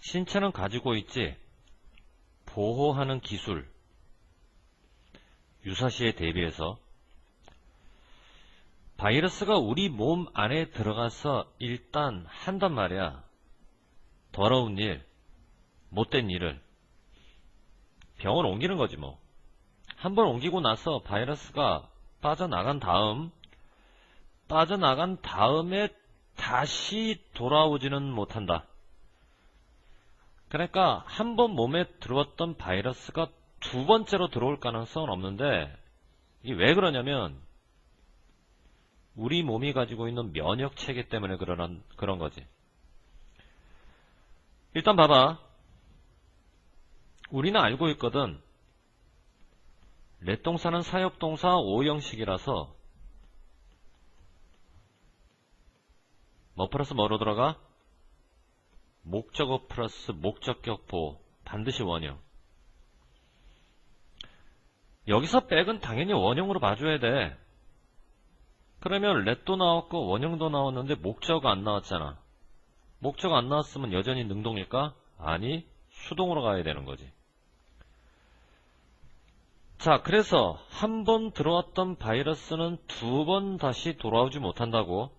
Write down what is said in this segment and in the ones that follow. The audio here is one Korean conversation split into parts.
신체는 가지고 있지 보호하는 기술 유사시에 대비해서 바이러스가 우리 몸 안에 들어가서 일단 한단 말이야. 더러운 일, 못된 일을 병을 옮기는 거지 뭐. 한 번 옮기고 나서 바이러스가 빠져나간 다음 빠져나간 다음에 다시 돌아오지는 못한다. 그러니까 한 번 몸에 들어왔던 바이러스가 두 번째로 들어올 가능성은 없는데 이게 왜 그러냐면 우리 몸이 가지고 있는 면역 체계 때문에 그런 그런 거지. 일단 봐봐. 우리는 알고 있거든. 렛동사는 사역동사 오형식이라서 뭐 플러스 뭐로 들어가? 목적어 플러스 목적격 보 반드시 원형. 여기서 백은 당연히 원형으로 봐줘야 돼. 그러면 렛도 나왔고 원형도 나왔는데 목적어 안 나왔잖아. 목적어 안 나왔으면 여전히 능동일까? 아니, 수동으로 가야 되는 거지. 자, 그래서 한 번 들어왔던 바이러스는 두 번 다시 돌아오지 못한다고.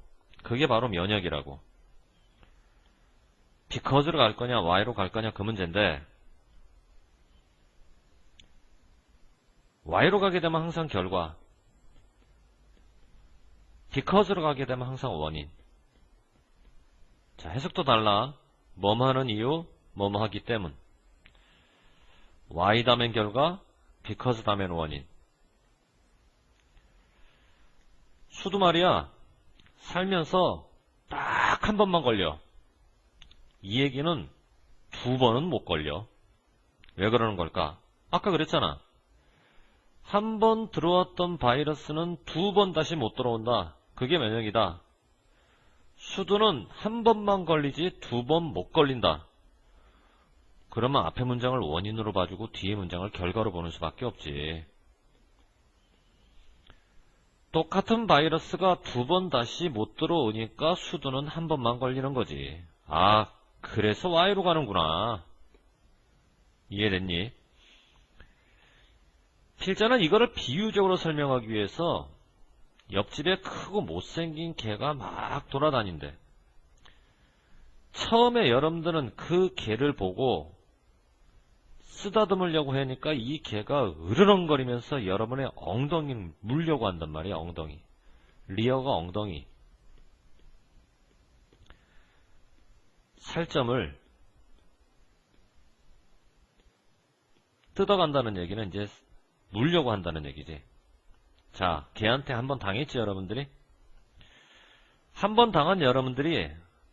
그게 바로 면역이라고. Because로 갈 거냐, why로 갈 거냐 그 문제인데 why로 가게 되면 항상 결과 because로 가게 되면 항상 원인. 자 해석도 달라. 뭐뭐 하는 이유 뭐뭐 하기 때문. Why 다면 결과 because 다면 원인. 수도 말이야. 살면서 딱 한 번만 걸려 이 얘기는 두 번은 못 걸려. 왜 그러는 걸까? 아까 그랬잖아. 한 번 들어왔던 바이러스는 두 번 다시 못 들어온다. 그게 면역이다. 수두는 한 번만 걸리지 두 번 못 걸린다. 그러면 앞에 문장을 원인으로 봐주고 뒤에 문장을 결과로 보는 수밖에 없지. 똑같은 바이러스가 두 번 다시 못 들어오니까 수두는 한 번만 걸리는 거지. 아, 그래서 Y로 가는구나. 이해됐니? 필자는 이거를 비유적으로 설명하기 위해서 옆집에 크고 못생긴 개가 막 돌아다닌대. 처음에 여러분들은 그 개를 보고 쓰다듬으려고 하니까 이 개가 으르렁거리면서 여러분의 엉덩이를 물려고 한단 말이야, 엉덩이. 리어가 엉덩이. 살점을 뜯어간다는 얘기는 이제 물려고 한다는 얘기지. 자, 걔한테 한 번 당했지, 여러분들이? 한 번 당한 여러분들이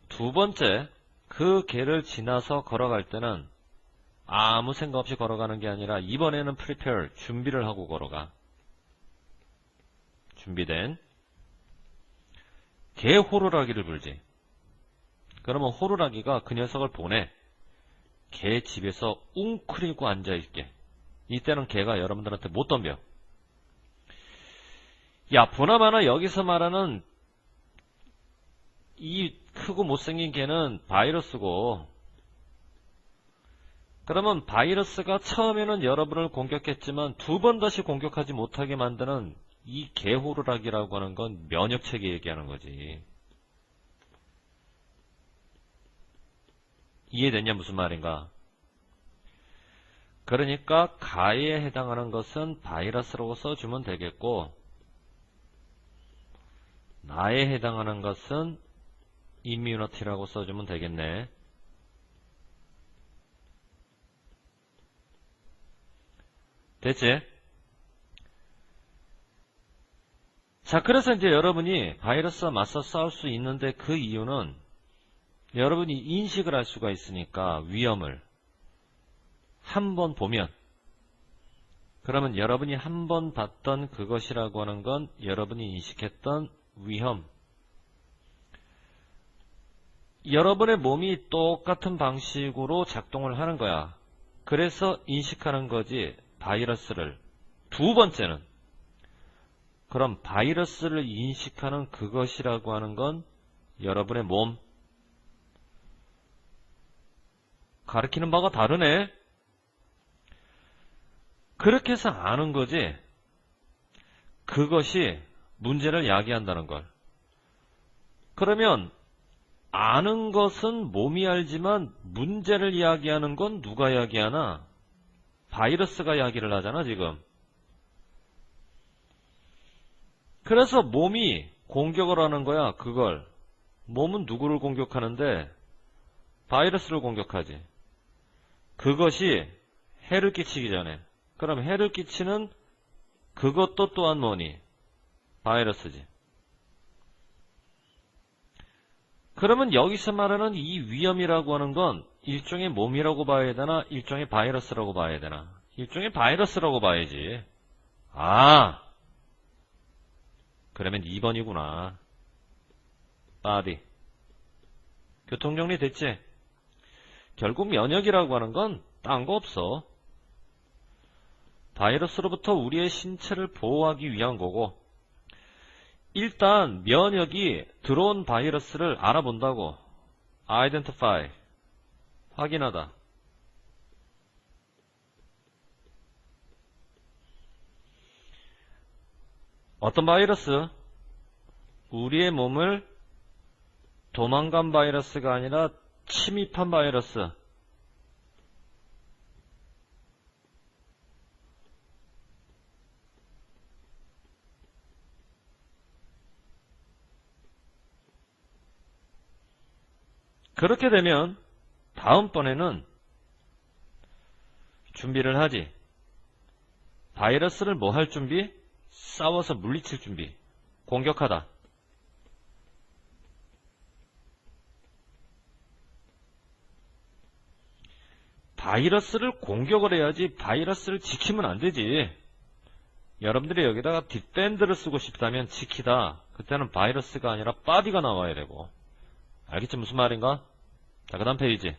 두 번째 그 개를 지나서 걸어갈 때는 아무 생각 없이 걸어가는 게 아니라 이번에는 prepare, 준비를 하고 걸어가. 준비된 개 호루라기를 불지. 그러면 호루라기가 그 녀석을 보내. 개 집에서 웅크리고 앉아있게. 이때는 개가 여러분들한테 못 덤벼. 야, 보나마나 여기서 말하는 이 크고 못생긴 개는 바이러스고, 그러면 바이러스가 처음에는 여러분을 공격했지만 두 번 다시 공격하지 못하게 만드는 이 개호루라기라고 하는 건 면역체계 얘기하는 거지. 이해됐냐 무슨 말인가? 그러니까 가에 해당하는 것은 바이러스라고 써주면 되겠고 나에 해당하는 것은 immunity라고 써주면 되겠네. 됐지? 자, 그래서 이제 여러분이 바이러스와 맞서 싸울 수 있는데 그 이유는 여러분이 인식을 할 수가 있으니까 위험을 한 번 보면 그러면 여러분이 한 번 봤던 그것이라고 하는 건 여러분이 인식했던 위험 여러분의 몸이 똑같은 방식으로 작동을 하는 거야. 그래서 인식하는 거지 바이러스를 두 번째는 그럼 바이러스를 인식하는 그것이라고 하는 건 여러분의 몸 가리키는 바가 다르네. 그렇게 해서 아는 거지. 그것이 문제를 야기한다는 걸. 그러면 아는 것은 몸이 알지만 문제를 이야기하는 건 누가 이야기하나? 바이러스가 이야기를 하잖아, 지금. 그래서 몸이 공격을 하는 거야, 그걸. 몸은 누구를 공격하는데? 바이러스를 공격하지. 그것이 해를 끼치기 전에. 그럼 해를 끼치는 그것도 또한 뭐니? 바이러스지. 그러면 여기서 말하는 이 위험이라고 하는 건 일종의 몸이라고 봐야 되나? 일종의 바이러스라고 봐야 되나? 일종의 바이러스라고 봐야지. 아! 그러면 2번이구나. 바디. 교통정리 됐지? 결국 면역이라고 하는 건 딴 거 없어. 바이러스로부터 우리의 신체를 보호하기 위한 거고, 일단 면역이 들어온 바이러스를 알아본다고. identify. 확인하다. 어떤 바이러스? 우리의 몸을 도망간 바이러스가 아니라 침입한 바이러스. 그렇게 되면 다음번에는 준비를 하지. 바이러스를 뭐 할 준비? 싸워서 물리칠 준비. 공격하다. 바이러스를 공격을 해야지 바이러스를 지키면 안 되지. 여러분들이 여기다가 뒷밴드를 쓰고 싶다면 지키다. 그때는 바이러스가 아니라 바디가 나와야 되고. 알겠지 무슨 말인가? 자, 그 다음 페이지.